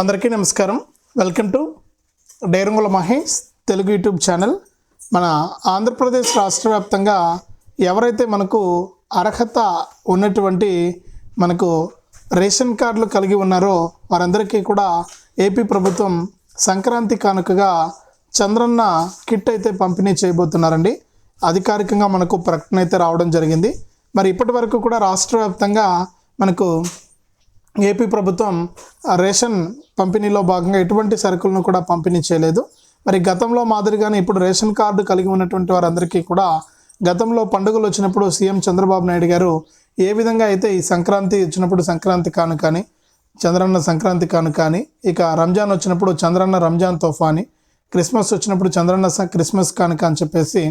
అందరికీ నమస్కారం. Welcome to డైరంగుల మహేష్ తెలుగు యూట్యూబ్ ఛానల్. మన ఆంధ్రప్రదేశ్ రాష్ట్ర వ్యాప్తంగా ఎవరైతే మనకు అర్హత ఉన్నటువంటి మనకు రేషన్ కార్డులు కలిగి ఉన్నారో వారందరికీ కూడా ఏపీ ప్రభుత్వం సంక్రాంతి కానుకగా చంద్రన్న కిట్ అయితే పంపిణీ చేయబోతున్నారండి. అధికారికంగా మనకు ప్రకటన అయితే రావడం జరిగింది. మరి ఇప్పటి వరకు కూడా రాష్ట్ర వ్యాప్తంగా మనకు ఏపీ ప్రభుత్వం రేషన్ పంపిణీలో భాగంగా ఎటువంటి సరుకులను కూడా పంపిణీ చేయలేదు. మరి గతంలో మాదిరిగానే ఇప్పుడు రేషన్ కార్డు కలిగి ఉన్నటువంటి వారందరికీ కూడా గతంలో పండుగలు వచ్చినప్పుడు సీఎం చంద్రబాబు నాయుడు గారు ఏ విధంగా అయితే ఈ సంక్రాంతి వచ్చినప్పుడు సంక్రాంతి కాను కానీ చంద్రన్న సంక్రాంతి కాను కానీ ఇక రంజాన్ వచ్చినప్పుడు చంద్రన్న రంజాన్ తోఫాని క్రిస్మస్ వచ్చినప్పుడు చంద్రన్న స- క్రిస్మస్ కానుక అని చెప్పేసి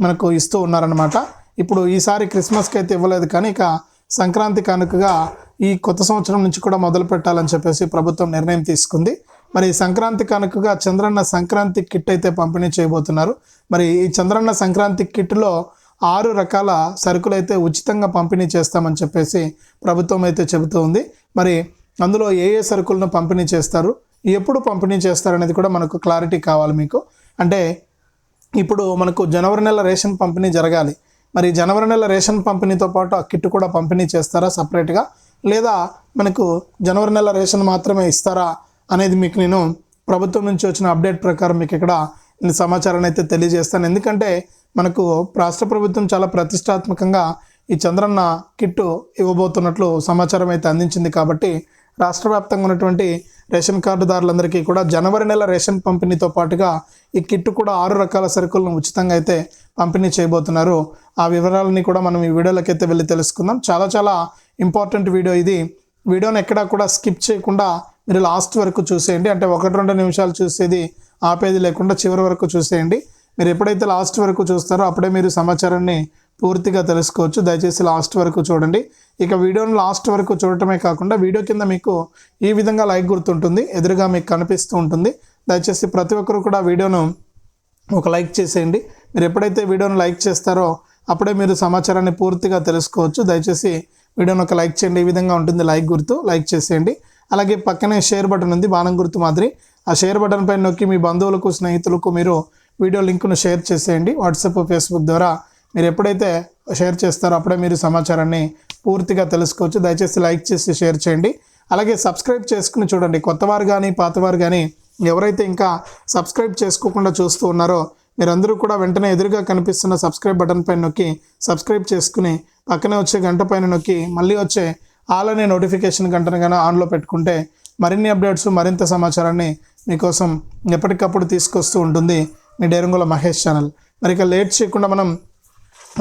మనకు ఇస్తూ ఉన్నారనమాట ఇప్పుడు ఈసారి క్రిస్మస్కి అయితే ఇవ్వలేదు కానీ ఇక సంక్రాంతి కానుకగా ఈ కొత్త సంవత్సరం నుంచి కూడా మొదలు పెట్టాలని చెప్పేసి ప్రభుత్వం నిర్ణయం తీసుకుంది. మరి సంక్రాంతి కనుకగా చంద్రన్న సంక్రాంతి కిట్ అయితే పంపిణీ చేయబోతున్నారు. మరి ఈ చంద్రన్న సంక్రాంతి కిట్లో ఆరు రకాల సరుకులు అయితే ఉచితంగా పంపిణీ చేస్తామని చెప్పేసి ప్రభుత్వం అయితే చెబుతూ ఉంది. మరి అందులో ఏ ఏ సరుకులను పంపిణీ చేస్తారు? ఎప్పుడు పంపిణీ చేస్తారు అనేది కూడా మనకు క్లారిటీ కావాలి మీకు. అంటే ఇప్పుడు మనకు జనవరి నెల రేషన్ పంపిణీ జరగాలి. మరి జనవరి నెల రేషన్ పంపిణీతో పాటు ఆ కిట్ కూడా పంపిణీ చేస్తారా సపరేట్గా? లేదా మనకు జనవరి నెల రేషన్ మాత్రమే ఇస్తారా అనేది మీకు నేను ప్రభుత్వం నుంచి వచ్చిన అప్డేట్ ప్రకారం మీకు ఇక్కడ నేను సమాచారాన్ని అయితే తెలియజేస్తాను. ఎందుకంటే మనకు రాష్ట్ర ప్రభుత్వం చాలా ప్రతిష్టాత్మకంగా ఈ చంద్రన్న కిట్టు ఇవ్వబోతున్నట్లు సమాచారం అయితే అందించింది కాబట్టి రాష్ట్ర వ్యాప్తంగా ఉన్నటువంటి రేషన్ కార్డుదారులందరికీ కూడా జనవరి నెల రేషన్ పంపిణీతో పాటుగా ఈ కిట్ కూడా ఆరు రకాల సరుకులను ఉచితంగా అయితే పంపిణీ చేయబోతున్నారు. ఆ వివరాలని కూడా మనం ఈ వీడియోలోకి అయితే వెళ్ళి తెలుసుకుందాం. చాలా చాలా ఇంపార్టెంట్ వీడియో ఇది. వీడియోని ఎక్కడా కూడా స్కిప్ చేయకుండా మీరు లాస్ట్ వరకు చూసేయండి. అంటే ఒకటి రెండు నిమిషాలు చూసేది ఆపేది లేకుండా చివరి వరకు చూసేయండి. మీరు ఎప్పుడైతే లాస్ట్ వరకు చూస్తారో అప్పుడే మీరు సమాచారాన్ని పూర్తిగా తెలుసుకోవచ్చు. దయచేసి లాస్ట్ వరకు చూడండి. ఇక వీడియోను లాస్ట్ వరకు చూడటమే కాకుండా వీడియో కింద మీకు ఈ విధంగా లైక్ గుర్తుంటుంది ఎదురుగా మీకు కనిపిస్తూ ఉంటుంది. దయచేసి ప్రతి ఒక్కరు కూడా వీడియోను ఒక లైక్ చేసేయండి. మీరు ఎప్పుడైతే వీడియోను లైక్ చేస్తారో అప్పుడే మీరు సమాచారాన్ని పూర్తిగా తెలుసుకోవచ్చు. దయచేసి వీడియోను ఒక లైక్ చేయండి. ఈ విధంగా ఉంటుంది లైక్ గుర్తు లైక్ చేసేయండి. అలాగే పక్కనే షేర్ బటన్ ఉంది బాణం గుర్తు మాదిరి. ఆ షేర్ బటన్ పైన నొక్కి మీ బంధువులకు స్నేహితులకు మీరు వీడియో లింక్ను షేర్ చేసేయండి. వాట్సాప్ ఫేస్బుక్ ద్వారా మీరు ఎప్పుడైతే షేర్ చేస్తారో అప్పుడే మీరు సమాచారాన్ని పూర్తిగా తెలుసుకోవచ్చు. దయచేసి లైక్ చేసి షేర్ చేయండి. అలాగే సబ్స్క్రైబ్ చేసుకుని చూడండి. కొత్తవారు కానీ పాతవారు కానీ ఎవరైతే ఇంకా సబ్స్క్రైబ్ చేసుకోకుండా చూస్తూ ఉన్నారో మీరందరూ కూడా వెంటనే ఎదురుగా కనిపిస్తున్న సబ్స్క్రైబ్ బటన్ పైన నొక్కి సబ్స్క్రైబ్ చేసుకుని పక్కనే వచ్చే గంట పైన నొక్కి మళ్ళీ వచ్చే ఆల్ అనే నోటిఫికేషన్ గంటను కానీ ఆన్లో పెట్టుకుంటే మరిన్ని అప్డేట్స్ మరింత సమాచారాన్ని మీకోసం ఎప్పటికప్పుడు తీసుకొస్తూ ఉంటుంది మీ డేరంగుల మహేష్ ఛానల్. మరి ఇక లేట్ చేయకుండా మనం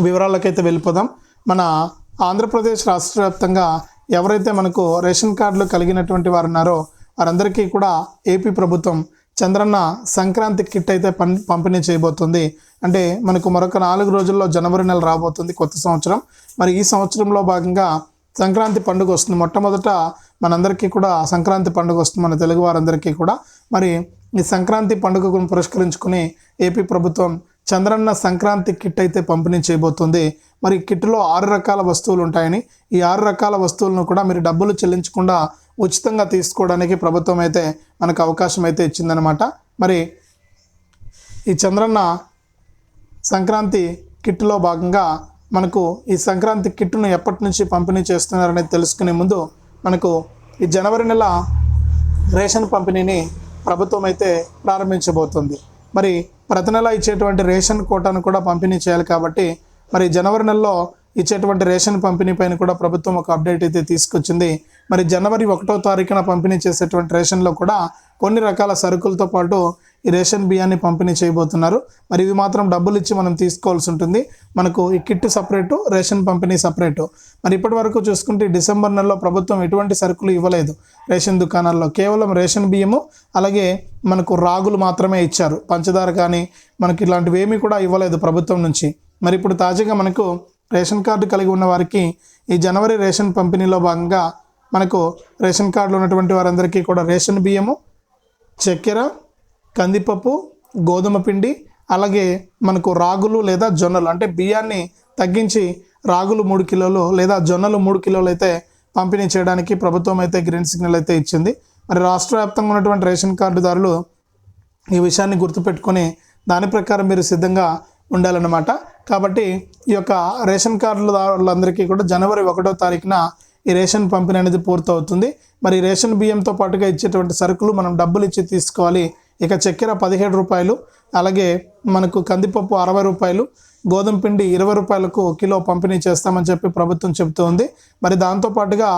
వివరాలకైతే వెళ్ళిపోదాం. మన ఆంధ్రప్రదేశ్ రాష్ట్ర వ్యాప్తంగా ఎవరైతే మనకు రేషన్ కార్డులు కలిగినటువంటి వారు ఉన్నారో వారందరికీ కూడా ఏపీ ప్రభుత్వం చంద్రన్న సంక్రాంతి కిట్ అయితే పం పంపిణీ చేయబోతుంది. అంటే మనకు మరొక నాలుగు రోజుల్లో జనవరి నెల రాబోతుంది కొత్త సంవత్సరం. మరి ఈ సంవత్సరంలో భాగంగా సంక్రాంతి పండుగ వస్తుంది. మొట్టమొదట మనందరికీ కూడా సంక్రాంతి పండుగ వస్తుంది మన తెలుగు వారందరికీ కూడా. మరి ఈ సంక్రాంతి పండుగను పురస్కరించుకుని ఏపీ ప్రభుత్వం చంద్రన్న సంక్రాంతి కిట్ అయితే పంపిణీ చేయబోతుంది. మరి కిట్లో ఆరు రకాల వస్తువులు ఉంటాయని ఈ ఆరు రకాల వస్తువులను కూడా మీరు డబ్బులు చెల్లించకుండా ఉచితంగా తీసుకోవడానికి ప్రభుత్వం అయితే మనకు అవకాశం అయితే ఇచ్చిందనమాట మరి ఈ చంద్రన్న సంక్రాంతి కిట్లో భాగంగా మనకు ఈ సంక్రాంతి కిట్ను ఎప్పటి నుంచి పంపిణీ చేస్తున్నారనేది తెలుసుకునే ముందు మనకు ఈ జనవరి నెల రేషన్ పంపిణీని ప్రభుత్వం అయితే ప్రారంభించబోతుంది. మరి ప్రతి నెల ఇచ్చేటువంటి రేషన్ కోటాను కూడా పంపిణీ చేయాలి కాబట్టి మరి జనవరి నెలలో ఇచ్చేటువంటి రేషన్ పంపిణీ పైన కూడా ప్రభుత్వం ఒక అప్డేట్ అయితే తీసుకొచ్చింది. మరి జనవరి ఒకటో తారీఖున పంపిణీ చేసేటువంటి రేషన్లో కూడా కొన్ని రకాల సరుకులతో పాటు ఈ రేషన్ బియ్యాన్ని పంపిణీ చేయబోతున్నారు. మరి ఇవి మాత్రం డబ్బులు ఇచ్చి మనం తీసుకోవాల్సి ఉంటుంది. మనకు ఈ కిట్ సపరేటు రేషన్ పంపిణీ సపరేటు. మరి ఇప్పటి వరకు చూసుకుంటే డిసెంబర్ నెలలో ప్రభుత్వం ఎటువంటి సరుకులు ఇవ్వలేదు రేషన్ దుకాణాల్లో. కేవలం రేషన్ బియ్యము అలాగే మనకు రాగులు మాత్రమే ఇచ్చారు. పంచదార కానీ మనకి ఇలాంటివి ఏమీ కూడా ఇవ్వలేదు ప్రభుత్వం నుంచి. మరి ఇప్పుడు తాజాగా మనకు రేషన్ కార్డు కలిగి ఉన్న వారికి ఈ జనవరి రేషన్ పంపిణీలో భాగంగా మనకు రేషన్ కార్డులో ఉన్నటువంటి వారందరికీ కూడా రేషన్ బియ్యము చక్కెర కందిపప్పు గోధుమ పిండి అలాగే మనకు రాగులు లేదా జొన్నలు. అంటే బియ్యాన్ని తగ్గించి రాగులు మూడు కిలోలు లేదా జొన్నలు మూడు కిలోలు అయితే పంపిణీ చేయడానికి ప్రభుత్వం అయితే గ్రీన్ సిగ్నల్ అయితే ఇచ్చింది. మరి రాష్ట్ర వ్యాప్తంగా ఉన్నటువంటి రేషన్ కార్డుదారులు ఈ విషయాన్ని గుర్తుపెట్టుకొని దాని ప్రకారం మీరు సిద్ధంగా ఉండాలన్నమాట. కాబట్టి ఈ యొక్క రేషన్ కార్డుదారులందరికీ కూడా జనవరి ఒకటో తారీఖున ఈ రేషన్ పంపిణీ అనేది పూర్తవుతుంది. మరి రేషన్ బియ్యంతో పాటుగా ఇచ్చేటువంటి సరుకులు మనం డబ్బులు ఇచ్చి తీసుకోవాలి. ఇక చక్కెర పదిహేడు రూపాయలు అలాగే మనకు కందిపప్పు అరవై రూపాయలు గోధుమ పిండి ఇరవై రూపాయలకు కిలో పంపిణీ చేస్తామని చెప్పి ప్రభుత్వం చెబుతోంది. మరి దాంతోపాటుగా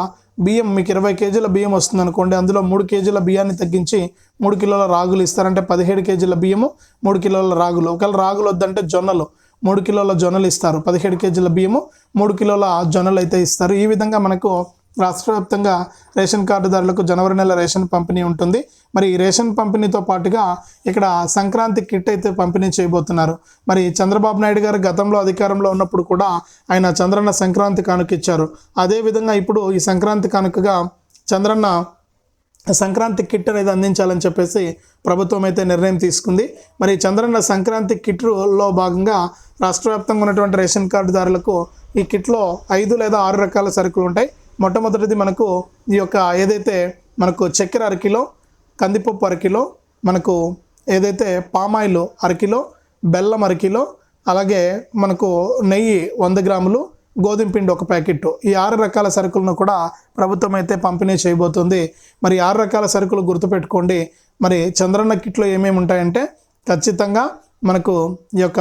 బియ్యం మీకు ఇరవై కేజీల బియ్యం వస్తుంది అనుకోండి. అందులో మూడు కేజీల బియ్యాన్ని తగ్గించి మూడు కిలోల రాగులు ఇస్తారంటే పదిహేడు కేజీల బియ్యము మూడు కిలోల రాగులు. ఒకవేళ రాగులు వద్దంటే జొన్నలు మూడు కిలోల జొన్నలు ఇస్తారు. పదిహేడు కేజీల బియ్యము మూడు కిలోల జొన్నలు అయితే ఇస్తారు. ఈ విధంగా మనకు రాష్ట్ర వ్యాప్తంగా రేషన్ కార్డుదారులకు జనవరి నెల రేషన్ పంపిణీ ఉంటుంది. మరి ఈ రేషన్ పంపిణీతో పాటుగా ఇక్కడ సంక్రాంతి కిట్ అయితే పంపిణీ చేయబోతున్నారు. మరి చంద్రబాబు నాయుడు గారు గతంలో అధికారంలో ఉన్నప్పుడు కూడా ఆయన చంద్రన్న సంక్రాంతి కానుక ఇచ్చారు. అదేవిధంగా ఇప్పుడు ఈ సంక్రాంతి కానుకగా చంద్రన్న సంక్రాంతి కిట్ అనేది అందించాలని చెప్పేసి ప్రభుత్వం అయితే నిర్ణయం తీసుకుంది. మరి చంద్రన్న సంక్రాంతి కిట్లో భాగంగా రాష్ట్ర వ్యాప్తంగా ఉన్నటువంటి రేషన్ కార్డుదారులకు ఈ కిట్లో ఐదు లేదా ఆరు రకాల సరుకులు ఉంటాయి. మొట్టమొదటిది మనకు ఈ యొక్క ఏదైతే మనకు చక్కెర అరకిలో కందిపప్పు అరకిలో మనకు ఏదైతే పామాయిల్ అరకిలో బెల్లం అరకిలో అలాగే మనకు నెయ్యి వంద గ్రాములు గోధుమ పిండి ఒక ప్యాకెట్ ఈ ఆరు రకాల సరుకులను కూడా ప్రభుత్వం అయితే పంపిణీ చేయబోతుంది. మరి ఆరు రకాల సరుకులు గుర్తుపెట్టుకోండి. మరి చంద్రన్న కిట్లో ఏమేమి ఉంటాయంటే ఖచ్చితంగా మనకు ఈ యొక్క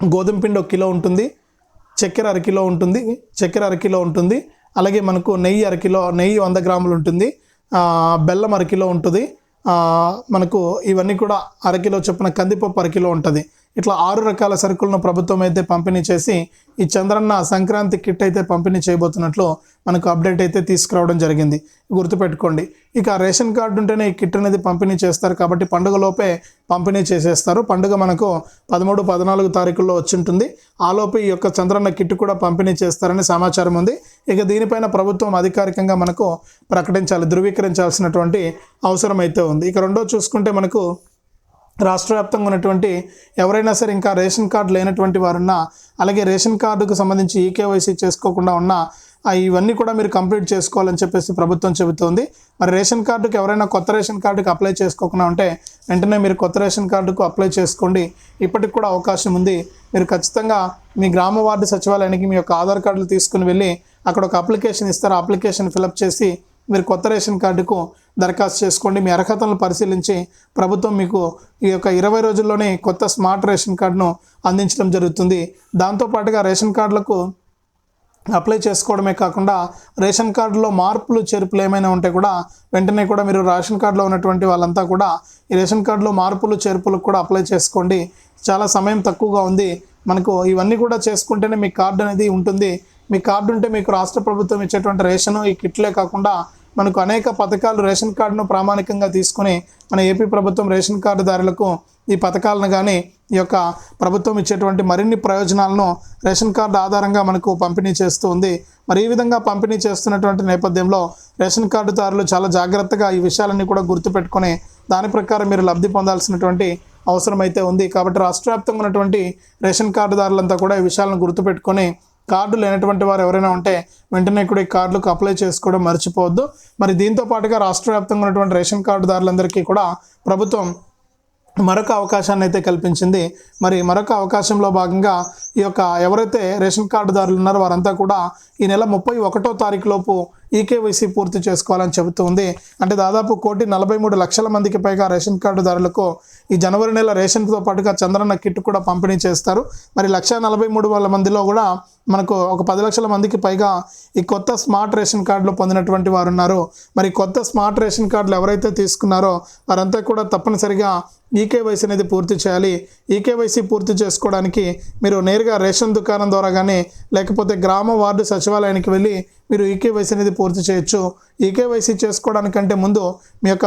గోధుమ పిండి ఒక కిలో ఉంటుంది చక్కెర అరకిలో ఉంటుంది చక్కెర అరకిలో ఉంటుంది అలాగే మనకు నెయ్యి అరకిలో నెయ్యి వంద గ్రాములు ఉంటుంది. బెల్లం అరకిలో ఉంటుంది. మనకు ఇవన్నీ కూడా అరకిలో చొప్పున కందిపప్పు అరకిలో ఉంటుంది. ఇట్లా ఆరు రకాల సరుకులను ప్రభుత్వం అయితే పంపిణీ చేసి ఈ చంద్రన్న సంక్రాంతి కిట్ అయితే పంపిణీ చేయబోతున్నట్లు మనకు అప్డేట్ అయితే తీసుకురావడం జరిగింది. గుర్తుపెట్టుకోండి. ఇక రేషన్ కార్డు ఉంటేనే ఈ కిట్ అనేది పంపిణీ చేస్తారు కాబట్టి పండుగలోపే పంపిణీ చేసేస్తారు. పండుగ మనకు పదమూడు పద్నాలుగు తారీఖుల్లో వచ్చింటుంది. ఆలోపు ఈ యొక్క చంద్రన్న కిట్ కూడా పంపిణీ చేస్తారని సమాచారం ఉంది. ఇక దీనిపైన ప్రభుత్వం అధికారికంగా మనకు ప్రకటించాలి ధృవీకరించాల్సినటువంటి అవసరం అయితే ఉంది. ఇక రెండో చూసుకుంటే మనకు రాష్ట్ర వ్యాప్తంగా ఉన్నటువంటి ఎవరైనా సరే ఇంకా రేషన్ కార్డు లేనటువంటి వారున్నా అలాగే రేషన్ కార్డుకు సంబంధించి ఈకేవైసీ చేసుకోకుండా ఉన్నా ఇవన్నీ కూడా మీరు కంప్లీట్ చేసుకోవాలని చెప్పేసి ప్రభుత్వం చెబుతోంది. మరి రేషన్ కార్డుకి ఎవరైనా కొత్త రేషన్ కార్డుకి అప్లై చేసుకోకుండా ఉంటే వెంటనే మీరు కొత్త రేషన్ కార్డుకు అప్లై చేసుకోండి. ఇప్పటికి కూడా అవకాశం ఉంది. మీరు ఖచ్చితంగా మీ గ్రామ వార్డు సచివాలయానికి మీ యొక్క ఆధార్ కార్డులు తీసుకుని వెళ్ళి అక్కడ ఒక అప్లికేషన్ ఇస్తారు. ఆ అప్లికేషన్ ఫిలప్ చేసి మీరు కొత్త రేషన్ కార్డుకు దరఖాస్తు చేసుకోండి. మీ అర్హతలను పరిశీలించి ప్రభుత్వం మీకు ఈ యొక్క ఇరవై రోజుల్లోనే కొత్త స్మార్ట్ రేషన్ కార్డును అందించడం జరుగుతుంది. దాంతోపాటుగా రేషన్ కార్డులకు అప్లై చేసుకోవడమే కాకుండా రేషన్ కార్డులో మార్పులు చేర్పులు ఏమైనా ఉంటే కూడా వెంటనే కూడా మీరు రేషన్ కార్డులో ఉన్నటువంటి వాళ్ళంతా కూడా ఈ రేషన్ కార్డులో మార్పులు చేర్పులకు కూడా అప్లై చేసుకోండి. చాలా సమయం తక్కువగా ఉంది. మనకు ఇవన్నీ కూడా చేసుకుంటేనే మీ కార్డు అనేది ఉంటుంది. మీ కార్డు ఉంటే మీకు రాష్ట్ర ప్రభుత్వం ఇచ్చేటువంటి రేషను ఈ కిట్లే కాకుండా మనకు అనేక పథకాలు రేషన్ కార్డును ప్రామాణికంగా తీసుకొని మన ఏపీ ప్రభుత్వం రేషన్ కార్డుదారులకు ఈ పథకాలను కానీ ఈ యొక్క ప్రభుత్వం ఇచ్చేటువంటి మరిన్ని ప్రయోజనాలను రేషన్ కార్డు ఆధారంగా మనకు పంపిణీ చేస్తూ ఉంది. మరి ఈ విధంగా పంపిణీ చేస్తున్నటువంటి నేపథ్యంలో రేషన్ కార్డుదారులు చాలా జాగ్రత్తగా ఈ విషయాలన్నీ కూడా గుర్తుపెట్టుకొని దాని ప్రకారం మీరు లబ్ధి పొందాల్సినటువంటి అవసరం అయితే ఉంది. కాబట్టి రాష్ట్ర వ్యాప్తంగా ఉన్నటువంటి రేషన్ కార్డుదారులంతా కూడా ఈ విషయాలను గుర్తుపెట్టుకొని కార్డు లేనటువంటి వారు ఎవరైనా ఉంటే వెంటనే కూడా ఈ కార్డులకు అప్లై చేసుకోవడం మర్చిపోవద్దు. మరి దీంతో పాటుగా రాష్ట్ర వ్యాప్తంగా ఉన్నటువంటి రేషన్ కార్డుదారులందరికీ కూడా ప్రభుత్వం మరొక అవకాశాన్ని అయితే కల్పించింది. మరి మరొక అవకాశంలో భాగంగా ఈ యొక్క ఎవరైతే రేషన్ కార్డుదారులు ఉన్నారో వారంతా కూడా ఈ నెల ముప్పై ఒకటో తారీఖు లోపు ఈకేవైసీ పూర్తి చేసుకోవాలని చెబుతుంది అంటే దాదాపు కోటి నలభై మూడు లక్షల మందికి పైగా రేషన్ కార్డుదారులకు ఈ జనవరి నెల రేషన్తో పాటుగా చంద్రన్న కిట్ కూడా పంపిణీ చేస్తారు. మరి లక్ష నలభై మూడు వేల మందిలో కూడా మనకు ఒక పది లక్షల మందికి పైగా ఈ కొత్త స్మార్ట్ రేషన్ కార్డులు పొందినటువంటి వారు ఉన్నారు. మరి కొత్త స్మార్ట్ రేషన్ కార్డులు ఎవరైతే తీసుకున్నారో వారంతా కూడా తప్పనిసరిగా ఈకేవైసీ అనేది పూర్తి చేయాలి. ఈకేవైసీ పూర్తి చేసుకోవడానికి మీరు నేరుగా రేషన్ దుకాణం ద్వారా కానీ లేకపోతే గ్రామ వార్డు సచివాలయానికి వెళ్ళి మీరు ఈకేవైసీ అనేది పూర్తి చేయొచ్చు. ఈకేవైసీ చేసుకోవడానికంటే ముందు మీ యొక్క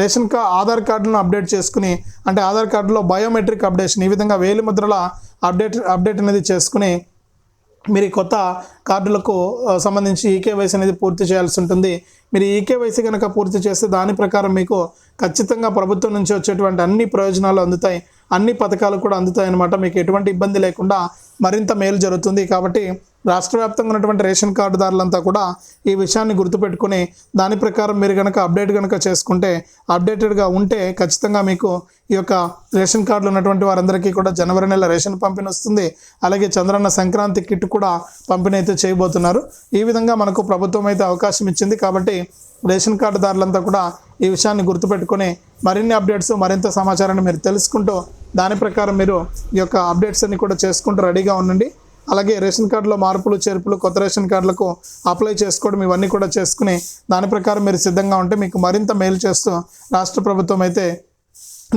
రేషన్ కార్డ్ ఆధార్ కార్డును అప్డేట్ చేసుకుని అంటే ఆధార్ కార్డులో బయోమెట్రిక్ అప్డేషన్ ఈ విధంగా వేలి ముద్రల అప్డేట్ అప్డేట్ అనేది చేసుకుని మీరు కొత్త కార్డులకు సంబంధించి ఈకేవైసీ అనేది పూర్తి చేయాల్సి ఉంటుంది. మీరు ఈకేవైసీ కనుక పూర్తి చేస్తే దాని ప్రకారం మీకు ఖచ్చితంగా ప్రభుత్వం నుంచి వచ్చేటువంటి అన్ని ప్రయోజనాలు అందుతాయి. అన్ని పథకాలు కూడా అందుతాయన్నమాట. మీకు ఎటువంటి ఇబ్బంది లేకుండా మరింత మేలు జరుగుతుంది. కాబట్టి రాష్ట్ర వ్యాప్తంగా ఉన్నటువంటి రేషన్ కార్డుదారులంతా కూడా ఈ విషయాన్ని గుర్తుపెట్టుకుని దాని ప్రకారం మీరు కనుక అప్డేట్ కనుక చేసుకుంటే అప్డేటెడ్గా ఉంటే ఖచ్చితంగా మీకు ఈ యొక్క రేషన్ కార్డులు ఉన్నటువంటి వారందరికీ కూడా జనవరి నెల రేషన్ పంపిణీ వస్తుంది. అలాగే చంద్రన్న సంక్రాంతి కిట్ కూడా పంపిణీ అయితే చేయబోతున్నారు. ఈ విధంగా మనకు ప్రభుత్వం అయితే అవకాశం ఇచ్చింది. కాబట్టి రేషన్ కార్డుదారులంతా కూడా ఈ విషయాన్ని గుర్తుపెట్టుకొని మరిన్ని అప్డేట్స్ మరింత సమాచారాన్ని మీరు తెలుసుకుంటూ దాని ప్రకారం మీరు ఈ యొక్క అప్డేట్స్ అన్ని కూడా చేసుకుంటూ రెడీగా ఉండండి. అలాగే రేషన్ కార్డులో మార్పులు చేర్పులు కొత్త రేషన్ కార్డులకు అప్లై చేసుకోవడం ఇవన్నీ కూడా చేసుకుని దాని ప్రకారం మీరు సిద్ధంగా ఉంటే మీకు మరింత మేలు చేస్తూ రాష్ట్ర ప్రభుత్వం అయితే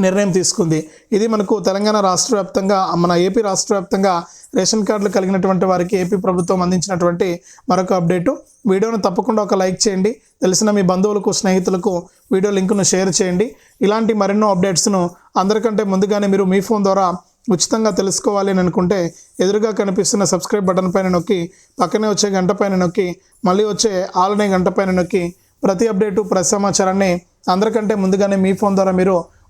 నిర్ణయం తీసుకుంది. ఇది మనకు తెలంగాణ రాష్ట్ర వ్యాప్తంగా మన ఏపీ రాష్ట్ర వ్యాప్తంగా రేషన్ కార్డులు కలిగినటువంటి వారికి ఏపీ ప్రభుత్వం అందించినటువంటి మరొక అప్డేటు. వీడియోను తప్పకుండా ఒక లైక్ చేయండి. తెలిసిన మీ బంధువులకు స్నేహితులకు వీడియో లింకును షేర్ చేయండి. ఇలాంటి మరెన్నో అప్డేట్స్ను అందరికంటే ముందుగానే మీరు మీ ఫోన్ ద్వారా ఉచితంగా తెలుసుకోవాలి అని అనుకుంటే ఎదురుగా కనిపిస్తున్న సబ్స్క్రైబ్ బటన్ పైన నొక్కి పక్కనే వచ్చే గంట పైన నొక్కి మళ్ళీ వచ్చే ఆలనే గంట పైన నొక్కి ప్రతి అప్డేటు ప్రతి సమాచారాన్ని అందరికంటే ముందుగానే మీ ఫోన్ ద్వారా మీరు